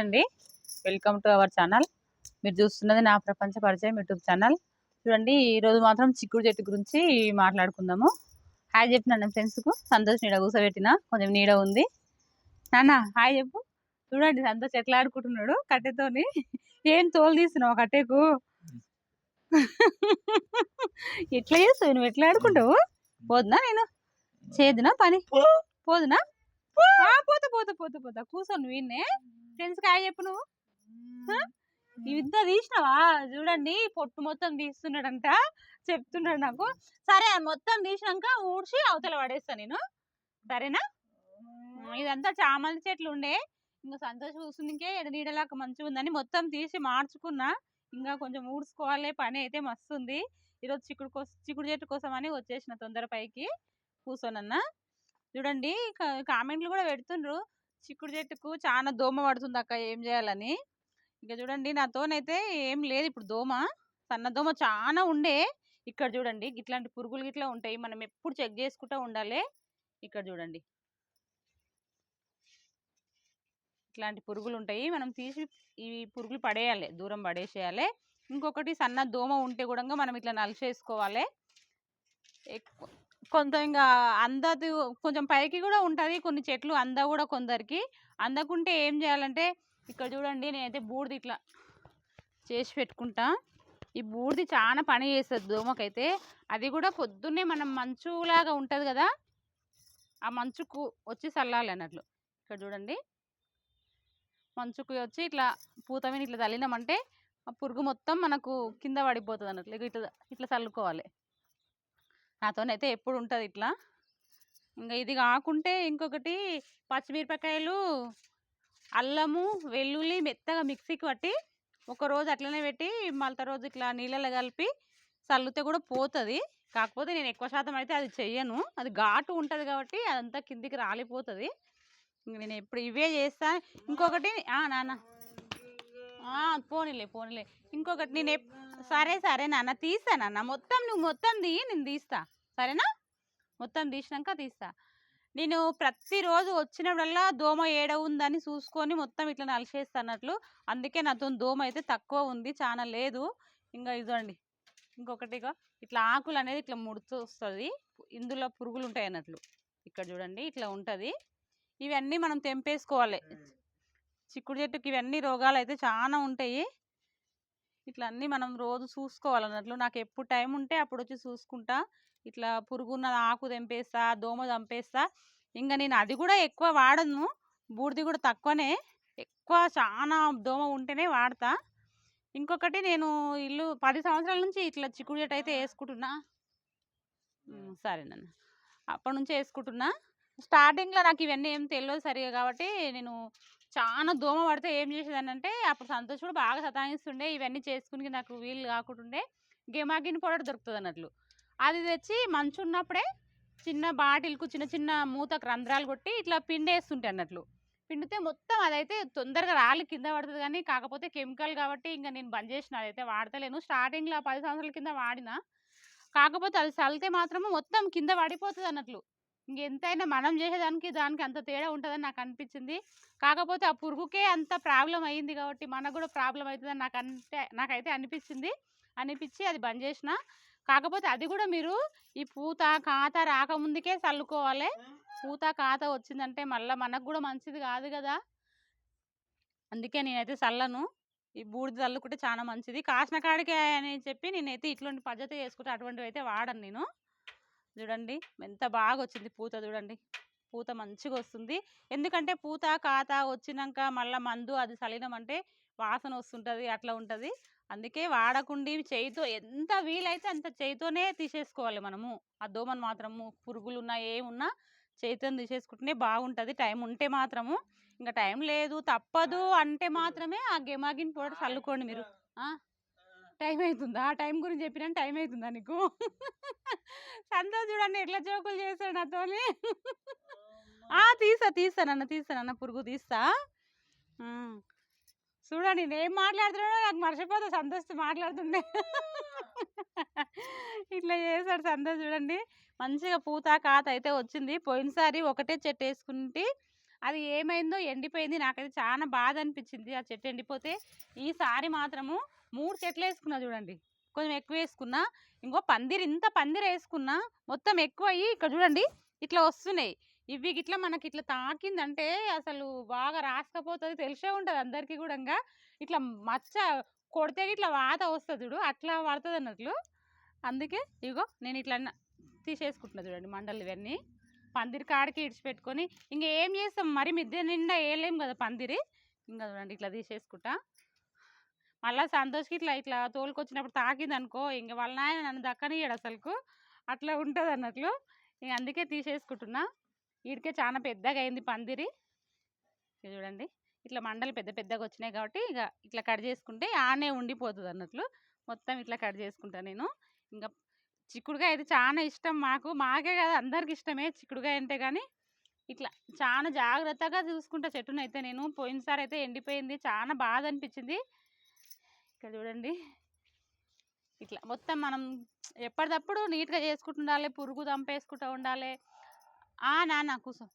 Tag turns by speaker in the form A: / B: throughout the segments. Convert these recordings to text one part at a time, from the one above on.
A: అండి. Welcome to our channel మీరు చూస్తున్నది నా ప్రపంచ పరిచయం యూట్యూబ్ ఛానల్ చూడండి ఈరోజు మాత్రం చిక్కుడు చెట్టు గురించి మాట్లాడుకుందాము. హాయ్ చెప్పిన ఫ్రెండ్స్కు సంతోష్ నీడ కూసబెట్టిన? కొంచెం నీడ ఉంది. నాన్న హాయ్ చెప్పు. చూడండి సంతోష్ ఎట్లా ఆడుకుంటున్నాడు కట్టెతోని. ఏం తోలు తీస్తున్నావు కట్టెకు? ఎట్లా చేస్తావు? నువ్వు ఎట్లా ఆడుకుంటావు? పోదునా నేను? చేదునా? పని? పోదునా? పోతా పోతా పోతా పోతా. కూర్చోను వీన్నే. ఫ్రెండ్స్ హాయ్ చెప్పు నువ్వు? ఇంత తీసినావా? చూడండి పొట్టు మొత్తం తీస్తున్నాడంట చెప్తున్నాడు నాకు. సరే మొత్తం తీసినాక ఊడ్చి అవతల పడేస్తా నేను. సరేనా? ఇదంతా చామంతి చెట్లు ఉండే. ఇంకా సంతోషం కూర్చుంది ఇంకే నీడలాగా మంచిగా ఉందని మొత్తం తీసి మార్చుకున్నా. ఇంకా కొంచెం ఊడ్చుకోవాలి పని అయితే మస్తు ఉంది ఈరోజు చిక్కుడు కోసం చిక్కుడు చెట్టు కోసం అని వచ్చేసిన తొందర పైకి కూర్చోనన్నా. చూడండి కామెంట్లు కూడా పెడుతుండ్రు. చిక్కుడు చెట్టుకు చాలా దోమ పడుతుంది అక్క ఏం చేయాలని. ఇంకా చూడండి నాతోనైతే ఏం లేదు ఇప్పుడు దోమ. సన్న దోమ చాలా ఉండే. ఇక్కడ చూడండి ఇట్లాంటి పురుగులు గిట్లా ఉంటాయి. మనం ఎప్పుడు చెక్ చేసుకుంటూ ఉండాలి. ఇక్కడ చూడండి. ఇట్లాంటి పురుగులు ఉంటాయి. మనం తీసి ఈ పురుగులు పడేయాలి దూరం పడేసేయాలి. ఇంకొకటి సన్న దోమ ఉంటే కూడా మనం ఇట్లా నలిసేసుకోవాలి ఎక్కువ కొంత ఇంకా అందదు కొంచెం పైకి కూడా ఉంటుంది కొన్ని చెట్లు అంద కూడా కొందరికి. అందకుంటే ఏం చేయాలంటే ఇక్కడ చూడండి నేనైతే బూడిది ఇట్లా చేసి పెట్టుకుంటా. ఈ బూడిది చాలా పని చేస్తుంది దోమకైతే. అది కూడా పొద్దున్నే మనం మంచులాగా ఉంటుంది కదా ఆ మంచుకు వచ్చి చల్లాలి అన్నట్లు. ఇక్కడ చూడండి. మంచుకు వచ్చి ఇట్లా పూత మీద ఇట్లా చల్లినామంటే ఆ పురుగు మొత్తం మనకు కింద పడిపోతుంది అన్నట్లు. ఇక ఇట్లా ఇట్లా చల్లుకోవాలి. నాతోనైతే ఎప్పుడు ఉంటుంది ఇట్లా. ఇంకా ఇది కాకుంటే ఇంకొకటి పచ్చిమిరపకాయలు అల్లము వెల్లుల్లి మెత్తగా మిక్సీకి పట్టి ఒక రోజు అట్లనే పెట్టి మళ్ళీ రోజు ఇట్లా నీళ్ళలో కలిపి చల్లితే కూడా పోతుంది. కాకపోతే నేను ఎక్కువ శాతం అయితే అది చెయ్యను. అది ఘాటు ఉంటుంది కాబట్టి అదంతా కిందికి రాలిపోతుంది. ఇంక నేను ఎప్పుడు ఇవే చేస్తాను ఇంకొకటి నాన్న. పోనీలే పోనీలే. ఇంకొకటి నేను సరే సరే నాన్న తీస్తా నాన్న. మొత్తం నువ్వు మొత్తం తీయి నేను తీస్తా. సరేనా? మొత్తం తీసినాక తీస్తా. నేను ప్రతిరోజు వచ్చినప్పుడల్లా దోమ ఏడ ఉందని చూసుకొని మొత్తం ఇట్లా నలిసేస్తా అన్నట్లు. అందుకే నాతో దోమ అయితే తక్కువ ఉంది చాలా లేదు. ఇంకా ఇదండి ఇంకొకటి ఇట్లా ఆకులు అనేది ఇట్లా ముడుతూ వస్తుంది ఇందులో పురుగులు ఉంటాయి అన్నట్లు. ఇక్కడ చూడండి ఇట్లా ఉంటుంది. ఇవన్నీ మనం తెంపేసుకోవాలి. చిక్కుడు చెట్టుకి ఇవన్నీ రోగాలు అయితే చాలా ఉంటాయి. ఇట్లా అన్నీ మనం రోజు చూసుకోవాలన్నట్లు. నాకు ఎప్పుడు టైం ఉంటే అప్పుడు వచ్చి చూసుకుంటా. ఇట్లా పురుగున్న ఆకు తెంపేస్తా దోమ చంపేస్తా. ఇంకా నేను అది కూడా ఎక్కువ వాడను. బూడిది కూడా తక్కువనే. ఎక్కువ చాలా దోమ ఉంటేనే వాడతా. ఇంకొకటి నేను ఇల్లు పది సంవత్సరాల నుంచి ఇట్లా చిక్కుడు చెట్టు అయితే వేసుకుంటున్నా ఉమ్, సరేనన్న అప్పటి నుంచి వేసుకుంటున్నా స్టార్టింగ్లో నాకు ఇవన్నీ ఏం తెలియదు సరిగా కాబట్టి నేను చాలా దోమ పడితే ఏం చేసేదానంటే అంటే అప్పుడు సంతోష్ కూడా బాగా సతాయిస్తుండే ఇవన్నీ చేసుకుని నాకు వీలు కాకుండా గెమాగిన్ పౌడర్ దొరుకుతుంది అన్నట్లు అది తెచ్చి మంచు ఉన్నప్పుడే చిన్న బాటిల్కు చిన్న చిన్న మూతకు రంధ్రాలు కొట్టి ఇట్లా పిండేస్తుంటే అన్నట్లు. పిండితే మొత్తం అదైతే తొందరగా రాలి కింద పడుతుంది కానీ కాకపోతే కెమికల్ కాబట్టి ఇంకా నేను బంద్ చేసిన అదైతే వాడతలేను. స్టార్టింగ్లో పది సంవత్సరాల కింద వాడిన కాకపోతే అది చల్లితే మాత్రము మొత్తం కింద పడిపోతుంది అన్నట్లు ఇంకెంతైనా మనం చేసేదానికి దానికి అంత తేడా ఉంటుందని నాకు అనిపించింది. కాకపోతే ఆ పురుగుకే అంత ప్రాబ్లం అయ్యింది కాబట్టి మనకు కూడా ప్రాబ్లం అవుతుందని నాకు అంటే నాకైతే అనిపించింది. అనిపించి అది బంద్ చేసిన. కాకపోతే అది కూడా మీరు ఈ పూత కాత రాకముందుకే చల్లుకోవాలి. పూత కాత వచ్చిందంటే మళ్ళీ మనకు కూడా మంచిది కాదు కదా. అందుకే నేనైతే చల్లను. ఈ బూడిద చల్లుకుంటే చాలా మంచిది. కాసిన కాడికే అని చెప్పి నేనైతే ఇట్లాంటి పద్ధతి చేసుకుంటే అటువంటివి అయితే వాడను నేను. చూడండి. ఎంత బాగా వచ్చింది పూత చూడండి. పూత మంచిగా వస్తుంది ఎందుకంటే పూత కాత వచ్చినాక మళ్ళీ మందు అది చల్లినామంటే వాసన వస్తుంటుంది అట్లా ఉంటుంది. అందుకే వాడకుండి చేయితో ఎంత వీలైతే అంత చేయితోనే తీసేసుకోవాలి మనము. ఆ దోమను మాత్రము పురుగులు ఉన్నా ఏమున్నా చేతితో తీసేసుకుంటేనే బాగుంటుంది. టైం ఉంటే మాత్రము. ఇంకా టైం లేదు తప్పదు అంటే మాత్రమే ఆ గెమాగిన్ పౌడర్ చల్లుకోండి మీరు. టైం అవుతుందా ఆ టైం గురించి చెప్పినా టైం అవుతుందా నీకు? సంతోష్ చూడండి ఎట్లా జోకులు చేస్తాడు నాతోని. ఆ తీస్తా తీస్తానన్న తీస్తానన్న పురుగు తీస్తా. చూడండి నేను ఏం మాట్లాడుతున్నాడో నాకు మర్చిపోతా సంతోష్ మాట్లాడుతుండే ఇట్లా చేశాడు సంతోష్ చూడండి. మంచిగా పూత కాత అయితే వచ్చింది. పోయినసారి ఒకటే చెట్టు వేసుకుంటే అది ఏమైందో ఎండిపోయింది. నాకైతే చాలా బాధ అనిపించింది ఆ చెట్టు ఎండిపోతే. ఈసారి మాత్రము మూడు చెట్లు వేసుకున్నా చూడండి. కొంచెం ఎక్కువ వేసుకున్నా ఇంకో పందిరి ఇంత పందిరి వేసుకున్నా మొత్తం ఎక్కువ అయ్యి ఇక్కడ చూడండి ఇట్లా వస్తున్నాయి. ఇవి ఇట్లా మనకి ఇట్లా తాకిందంటే అసలు బాగా రాసుకపోతుంది తెలిసే ఉంటుంది అందరికీ కూడా ఇట్లా మచ్చ కొడితే ఇట్లా వాత వస్తుంది చూడు అట్లా పడుతుంది అన్నట్లు. అందుకే ఇగో నేను ఇట్లా అన్న- తీసేసుకుంటున్నా చూడండి మండలు ఇవన్నీ. పందిరి కాడికి ఇడిచిపెట్టుకొని ఇంకా ఏం చేస్తాం? మరి మిద్దె నిండా వేయలేం కదా పందిరి. ఇంకా చూడండి ఇట్లా తీసేసుకుంటా. మళ్ళీ సంతోష్కి ఇట్లా ఇట్లా తోలుకొచ్చినప్పుడు తాకింది అనుకో ఇంక వాళ్ళ నాయన నన్ను దక్కనియడు అసలుకు. అట్లా ఉంటుంది అన్నట్లు ఇంక అందుకే తీసేసుకుంటున్నా. వీడికే చాలా పెద్దగా అయింది పందిరి. చూడండి. ఇట్లా మండలు పెద్ద పెద్దగా వచ్చినాయి కాబట్టి ఇక ఇట్లా కట్ చేసుకుంటే ఆనే ఉండిపోతుంది అన్నట్లు మొత్తం ఇట్లా కట్ చేసుకుంటాను నేను. ఇంకా చిక్కుడుకాయ అయితే చాలా ఇష్టం మాకు. మాకే కదా అందరికి ఇష్టమే చిక్కుడుకాయ అంటే కానీ ఇట్లా చాలా జాగ్రత్తగా చూసుకుంటా చెట్టునైతే నేను. పోయినసారి అయితే ఎండిపోయింది. చాలా బాధ అనిపించింది. ఇక్కడ చూడండి. ఇట్లా మొత్తం మనం ఎప్పటికప్పుడు నీట్గా చేసుకుంటూ ఉండాలి పురుగు చంపేసుకుంటూ ఉండాలి. ఆ నాన్న కూర్చో.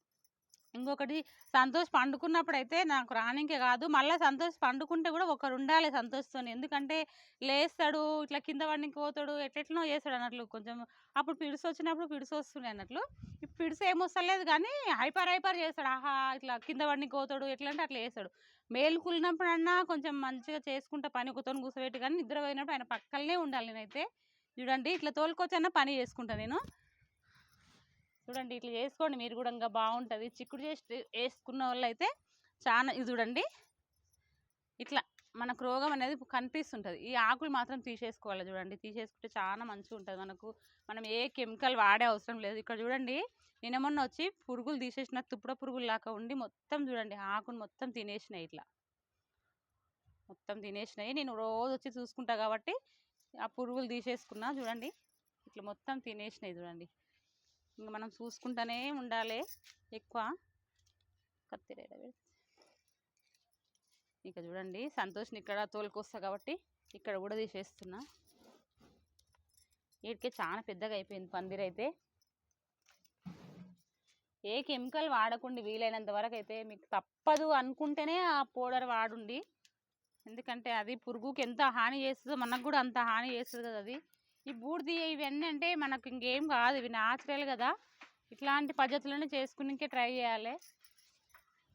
A: ఇంకొకటి సంతోష్ పండుకున్నప్పుడు అయితే నాకు రానికే కాదు మళ్ళీ సంతోష్ పండుకుంటే కూడా ఒకరు ఉండాలి సంతోష్తో ఎందుకంటే లేస్తాడు ఇట్లా కింద పడికి పోతాడు ఎట్లెట్లనో చేస్తాడు అన్నట్లు కొంచెం. అప్పుడు పిడుసు వచ్చినప్పుడు పిడుసు వస్తున్నాయి అన్నట్లు. ఇప్పుడు పిడుసు ఏమొస్తలేదు కానీ హైపర్ హైపర్ చేస్తాడు. ఆహా ఇట్లా కింద పడికి పోతాడు ఎట్లంటే అట్లా చేస్తాడు. మేలుకున్నప్పుడన్నా కొంచెం మంచిగా చేసుకుంటే పని ఒకతో కూర్చోబెట్టి కానీ నిద్ర పోయినప్పుడు ఆయన పక్కనే ఉండాలి నేనైతే. చూడండి ఇట్లా తోలుకొచ్చన్నా పని చేసుకుంటా నేను. చూడండి ఇట్లా చేసుకోండి మీరు కూడా ఇంకా బాగుంటుంది. చిక్కుడు చేసి వేసుకున్న వాళ్ళు అయితే చాలా ఇది చూడండి. ఇట్లా మనకు రోగం అనేది కనిపిస్తుంటుంది. ఈ ఆకులు మాత్రం తీసేసుకోవాలి చూడండి. తీసేసుకుంటే చాలా మంచిగా ఉంటుంది మనకు. మనం ఏ కెమికల్ వాడే అవసరం లేదు. ఇక్కడ చూడండి నిన్న మొన్న వచ్చి పురుగులు తీసేసిన తుప్పుడ పురుగులు లాగా ఉండి మొత్తం చూడండి ఆకును మొత్తం తినేసినాయి ఇట్లా. మొత్తం తినేసినాయి. నేను రోజు వచ్చి చూసుకుంటా కాబట్టి ఆ పురుగులు తీసేసుకున్నా చూడండి. ఇట్లా మొత్తం తినేసినాయి చూడండి. ఇంకా మనం చూసుకుంటూనే ఉండాలి ఎక్కువ. కత్తిరేడ ఇక చూడండి సంతోష్ని ఇక్కడ తోలుకొస్తా కాబట్టి ఇక్కడ కూడా తీసేస్తున్నా. వీటికి చాలా పెద్దగా అయిపోయింది పందిరి అయితే. ఏ కెమికల్ వాడకుండా వీలైనంత వరకు అయితే మీకు తప్పదు అనుకుంటేనే ఆ పౌడర్ వాడుండి. ఎందుకంటే అది పురుగుకి ఎంత హాని చేస్తుందో మనకు కూడా అంత హాని చేస్తుంది కదా అది. ఈ బూడిది ఇవన్నీ అంటే మనకు ఇంకేం కాదు ఇవి న్యాచురల్ కదా. ఇట్లాంటి పద్ధతులను చేసుకునికే ట్రై చేయాలి.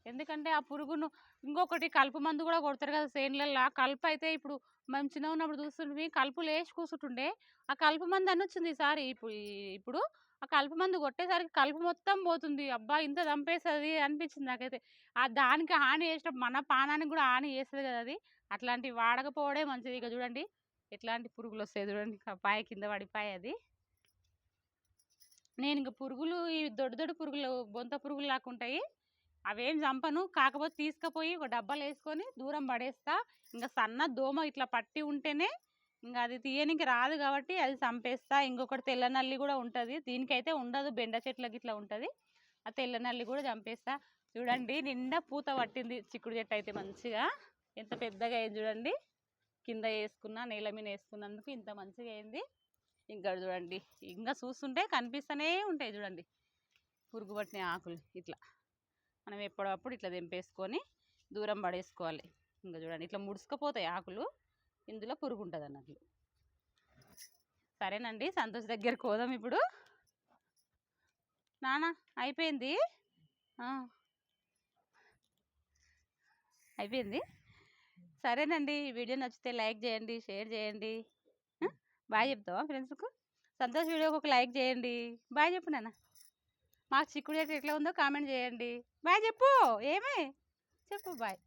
A: ఎందుకంటే ఆ పురుగును ఇంకొకటి కలుపు మందు కూడా కొడతారు కదా సేన్లల్లో కలుపు అయితే ఇప్పుడు మనం చిన్న ఉన్నప్పుడు చూస్తుంటే కలుపు లేచి కూర్చుంటుండే ఆ కలుపు మందు అని వచ్చింది ఈసారి. ఇప్పుడు ఇప్పుడు ఆ కలుపు మందు కొట్టేసరికి కలుపు మొత్తం పోతుంది. అబ్బా ఇంత చంపేస్తుంది అనిపించింది నాకైతే. ఆ దానికి హాని చేసిన మన పానానికి కూడా హాని చేస్తుంది కదా అది. అట్లాంటివి వాడకపోవడే మంచిది. ఇక చూడండి ఎట్లాంటి పురుగులు వస్తాయి చూడండి. పాయ కింద పడిపాయి అది. నేను ఇంక పురుగులు ఈ దొడ్డు దొడ్డు పురుగులు బొంత పురుగులు లాగా ఉంటాయి. అవేం చంపను. కాకపోతే తీసుకుపోయి ఒక డబ్బాలు వేసుకొని దూరం పడేస్తా. ఇంకా సన్న దోమ ఇట్లా పట్టి ఉంటేనే ఇంకా అది తీయనికి రాదు కాబట్టి అది చంపేస్తా. ఇంకొకటి తెల్ల నల్లి కూడా ఉంటుంది. దీనికైతే ఉండదు. బెండ చెట్లకి ఇట్లా ఉంటుంది. ఆ తెల్ల నల్లి కూడా చంపేస్తా. చూడండి నిండా పూత పట్టింది చిక్కుడు చెట్టు అయితే మంచిగా. ఎంత పెద్దగా అయింది చూడండి. కింద వేసుకున్నా నేల మీద వేసుకున్నందుకు ఇంత మంచిగా అయింది. ఇంకా చూడండి ఇంకా చూస్తుంటే కనిపిస్తూనే ఉంటాయి చూడండి. పురుగు పట్టిన ఆకులు ఇట్లా. మనం ఎప్పుడప్పుడు ఇట్లా తెంపేసుకొని దూరం పడేసుకోవాలి. ఇంకా చూడండి ఇట్లా ముడుచుకపోతాయి ఆకులు. ఇందులో పురుగు ఉంటుంది అన్నట్లు. సరేనండి సంతోష్ దగ్గరికి పోదాం ఇప్పుడు. నానా అయిపోయింది? అయిపోయింది? సరేనండి. ఈ వీడియో నచ్చితే లైక్ చేయండి షేర్ చేయండి? బాయ్ చెప్తావా ఫ్రెండ్స్కు? సంతోష్ వీడియోకి ఒక లైక్ చేయండి. బాయ్ చెప్పు నాన్న. మాకు చిక్కుడు ఎట్లా ఉందో కామెంట్ చేయండి. బాయ్ చెప్పు. ఏమే? చెప్పు బాయ్.